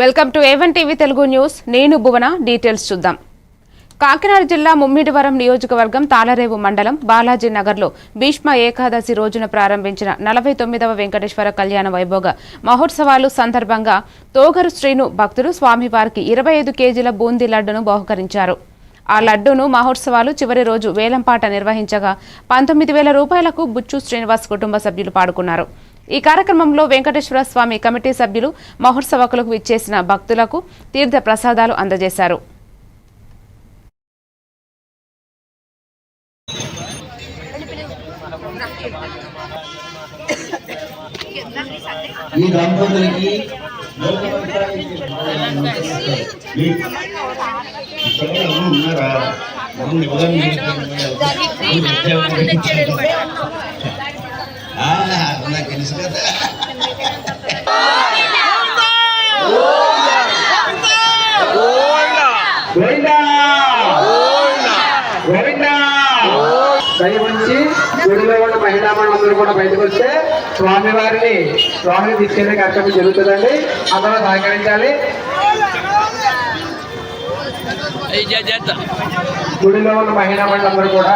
Welcome to A one TV Telugu news. నేను Bhuvana details చూద్దాం. కాకినాడ జిల్లా ముమ్మిడివరం నియోజకవర్గం తాళరేవు మండలం బాలాజీ నగర్లో భీష్మ ఏకాదశి రోజున ప్రారంభించిన నలభై తొమ్మిదవ వెంకటేశ్వర కళ్యాణ వైభోగ మహోత్సవాలు సందర్భంగా తోగరు శ్రీను భక్తులు స్వామివారికి ఇరవై ఐదు కేజీల బూందీ లడ్డును బహుకరించారు. ఆ లడ్డును మహోత్సవాలు చివరి రోజు వేలంపాట నిర్వహించగా పంతొమ్మిది వేల రూపాయలకు బుచ్చు శ్రీనివాస్ కుటుంబ సభ్యులు పాడుకున్నారు. ఈ కార్యక్రమంలో వెంకటేశ్వర స్వామి కమిటీ సభ్యులు మహోత్సవకులకు విచ్చేసిన భక్తులకు తీర్థ ప్రసాదాలు అందజేశారు. ఈ దంపతులకి ఉన్నారా ఉదయం నాకు తెలుసు కదా. గోవిందా! గుడిలో ఉన్న మహిళా మనందరూ కూడా బయటకు వస్తే స్వామి వారిని స్వామిని తీసుకెళ్ళే కార్యక్రమం జరుగుతుందండి. అందరూ సహకరించాలి. గుడిలో ఉన్న మహిళా మండలందరూ కూడా